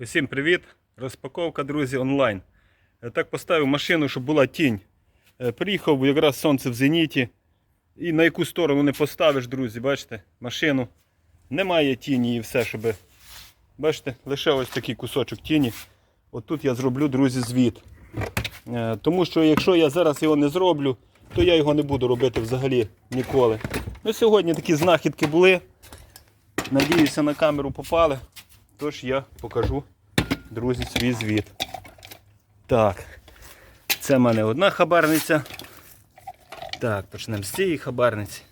Усім привіт! Розпаковка, друзі, онлайн. Е, Так поставив машину, щоб була тінь. Е, Приїхав якраз сонце в зеніті. І на яку сторону не поставиш, друзі, бачите, машину. Немає тіні і все, щоб. Бачите, лише ось такий кусочок тіні. От тут я зроблю, друзі, звіт. Е, Тому що якщо я зараз його не зроблю, то я його не буду робити взагалі ніколи. Ну, сьогодні такі знахідки були. Надіюся, на камеру попали. Тож я покажу, друзі, свій звіт. Так, це в мене одна хабарниця. Так, почнемо з цієї хабарниці.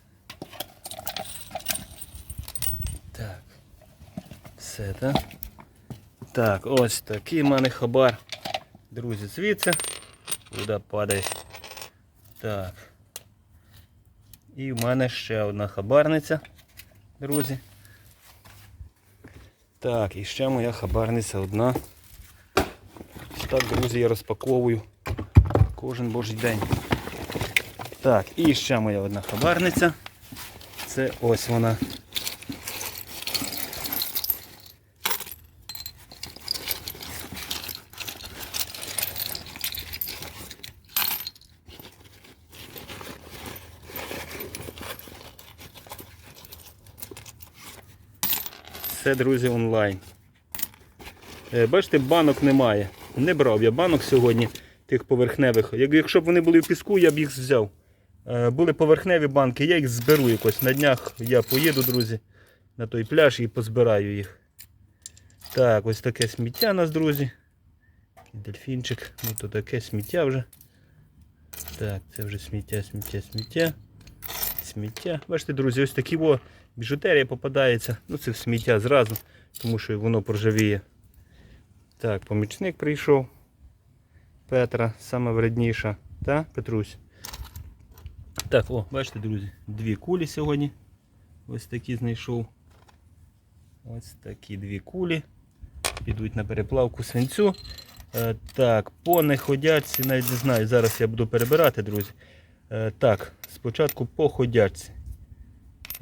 Так. Все, так? Так, ось такий в мене хабар. Друзі, звідси. Куди падає. Так. І в мене ще одна хабарниця, друзі. Так, і ще моя хабарниця одна. Так, друзі, я розпаковую кожен божий день. Так, і ще моя одна хабарниця. Це ось вона. Все, друзі, онлайн. Е, Бачите, банок немає. Не брав я банок сьогодні, тих поверхневих. Якщо б вони були в піску, я б їх взяв. Е, Були поверхневі банки, я їх зберу якось. На днях я поїду, друзі, на той пляж і позбираю їх. Так, ось таке сміття у нас, друзі. Дельфінчик. Ну то таке сміття вже. Так, це вже сміття, сміття, сміття. Сміття. Бачите, друзі, ось такі о, біжутерія попадається. Ну це в сміття зразу, тому що воно проржавіє. Так, помічник прийшов. Петра, саме вредніша. Та, Петрусь? Так, о, бачите, друзі, дві кулі сьогодні. Ось такі знайшов. Ось такі дві кулі. Підуть на переплавку свинцю. Е, так, по неходячці, навіть не знаю, зараз я буду перебирати, друзі. Е, так, спочатку по ходячці.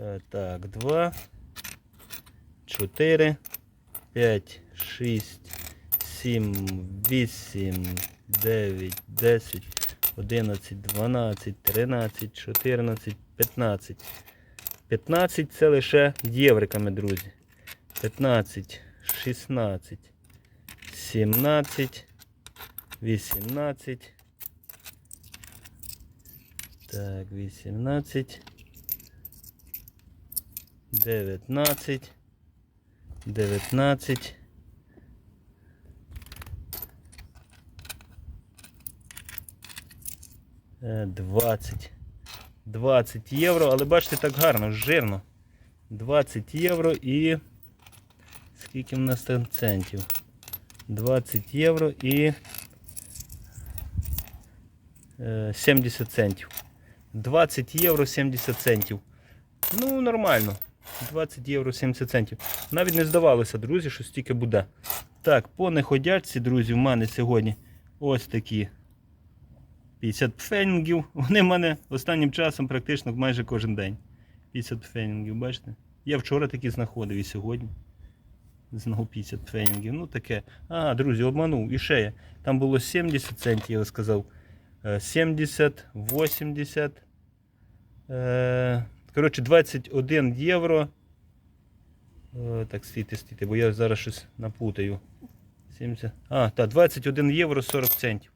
Так, 2, 4, 5, 6, 7, 8, 9, 10, 11, 12, 13, 14, 15. 15 це лише євриками, друзі. 15, 16, 17, 18. Так, 18. 19. 19. Е, 20. 20 євро, але бачите, так гарно, жирно. 20 євро і. Скільки в нас там центів? 20 євро і. е, 70 центів. 20 євро 70 центів. Ну, нормально. 20 євро 70 центів. Навіть не здавалося, друзі, що стільки буде. Так, по неходячці, друзі, в мене сьогодні ось такі 50 пфенінгів. Вони в мене останнім часом практично майже кожен день. 50 пфенінгів, бачите? Я вчора такі знаходив і сьогодні. Знову 50 пфенінгів. Ну таке. А, друзі, обманув. І ще є. Там було 70 центів, я сказав. Е, 70, 80. Е, коротше, 21 євро. Е, так, стійте, стійте, бо я зараз щось напутаю. 70. А, так, 21 євро 40 центів.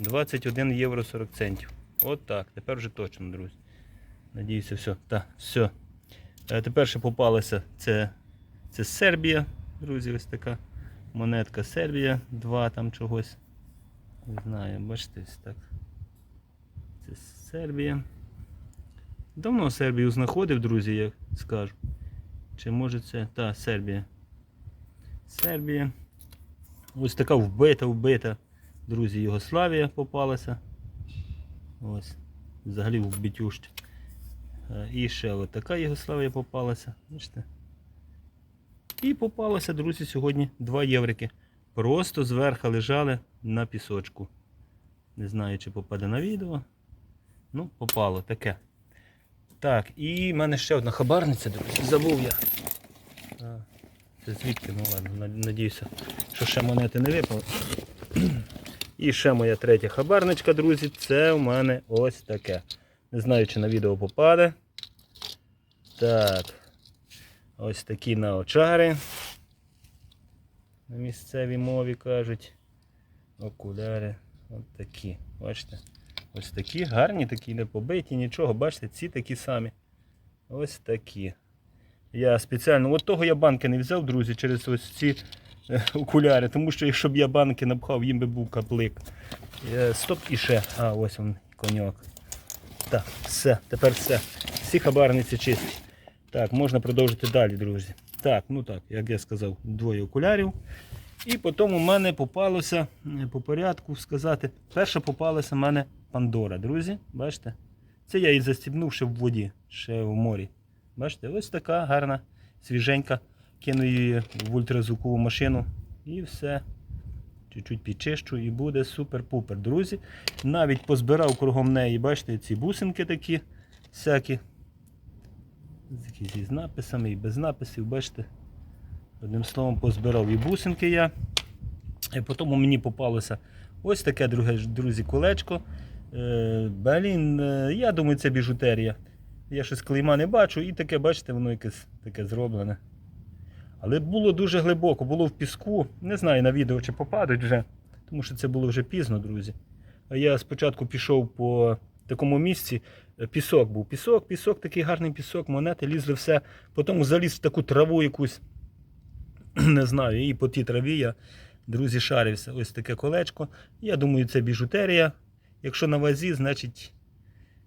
21 євро 40 центів. От так. Тепер вже точно, друзі. Надіюся, все. Так, все. Е, Тепер ще попалася це, це Сербія. Друзі, ось така монетка Сербія. Два там чогось. Не знаю, бачите, ось так. Це Сербія. Давно Сербію знаходив, друзі, я скажу. Чи може це. Та, Сербія. Сербія. Ось така вбита, вбита. Друзі, Югославія попалася. Ось. Взагалі вбитюща. Е, І ще от така Югославія попалася. Бачите? І попалося, друзі, сьогодні 2 єврики. Просто зверху лежали на пісочку. Не знаю, чи попаде на відео. Ну, попало таке. Так, і в мене ще одна хабарниця, друзі. Забув я. А, Це звідки? Ну ладно, над- надіюся, що ще монети не випали. І ще моя третя хабарничка, друзі, це у мене ось таке. Не знаю, чи на відео попаде. Так. Ось такі на очари. На місцевій мові кажуть. Окуляри. Ось такі. Бачите? Ось такі гарні, такі не побиті, нічого. Бачите, ці такі самі. Ось такі. Я спеціально, от того я банки не взяв, друзі, через ось ці е, окуляри, тому що якщо б я банки напхав, їм би був каплик. Е, Стоп і ще. А, ось він, коньок. Так, все, тепер все. Всі хабарниці чисті. Так, можна продовжити далі, друзі. Так, ну так, як я сказав, двоє окулярів. І потім у мене попалося е, по порядку сказати. Перша попалася в мене Пандора, друзі. Бачите? Це я її застібнув ще в воді, ще в морі. Бачите, ось така гарна, свіженька. Кину її в ультразвукову машину і все. Чуть-чуть підчищу і буде супер-пупер, друзі. Навіть позбирав кругом неї, бачите, ці бусинки такі всякі. Якісь із написами і без написів, бачите. Одним словом, позбирав і бусинки я. І потім мені попалося ось таке друзі, колечко. Е, Блін, е, я думаю, це біжутерія. Я щось клейма не бачу, і таке, бачите, воно якесь таке зроблене. Але було дуже глибоко, було в піску. Не знаю на відео чи попадуть вже, тому що це було вже пізно, друзі. А я спочатку пішов по такому місці, е, пісок був. Пісок, пісок, такий гарний пісок, монети лізли все. Потім заліз в таку траву якусь, не знаю, і по тій траві я, друзі, шарився. Ось таке колечко. Я думаю, це біжутерія. Якщо на вазі, значить.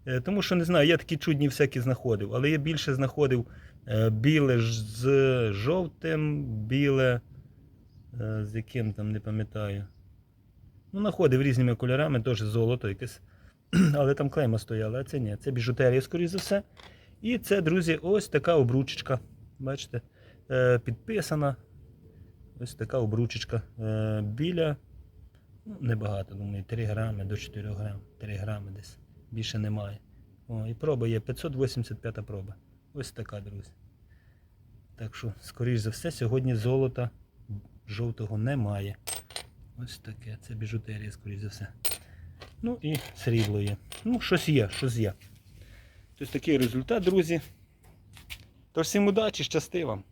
е, Тому що не знаю, я такі чудні всякі знаходив, але я більше знаходив е, біле з жовтим, біле, е, з яким там не пам'ятаю. Ну, знаходив різними кольорами, теж золото якесь. Але там клейма стояла, а це ні, це біжутерія, скоріш за все. І це, друзі, ось така обручечка. Бачите, підписана. Ось така обручечка. Е, біля, ну, небагато, думаю, 3 грами до 4 грам. 3 грами десь. Більше немає. О, і проба є 585 проба. Ось така, друзі. Так що, скоріш за все, сьогодні золота жовтого немає. Ось таке. Це біжутерія, скоріш за все. Ну і срібло є. Ну, щось є, щось є. Тобто такий результат, друзі. Тож всім удачі, щасти вам!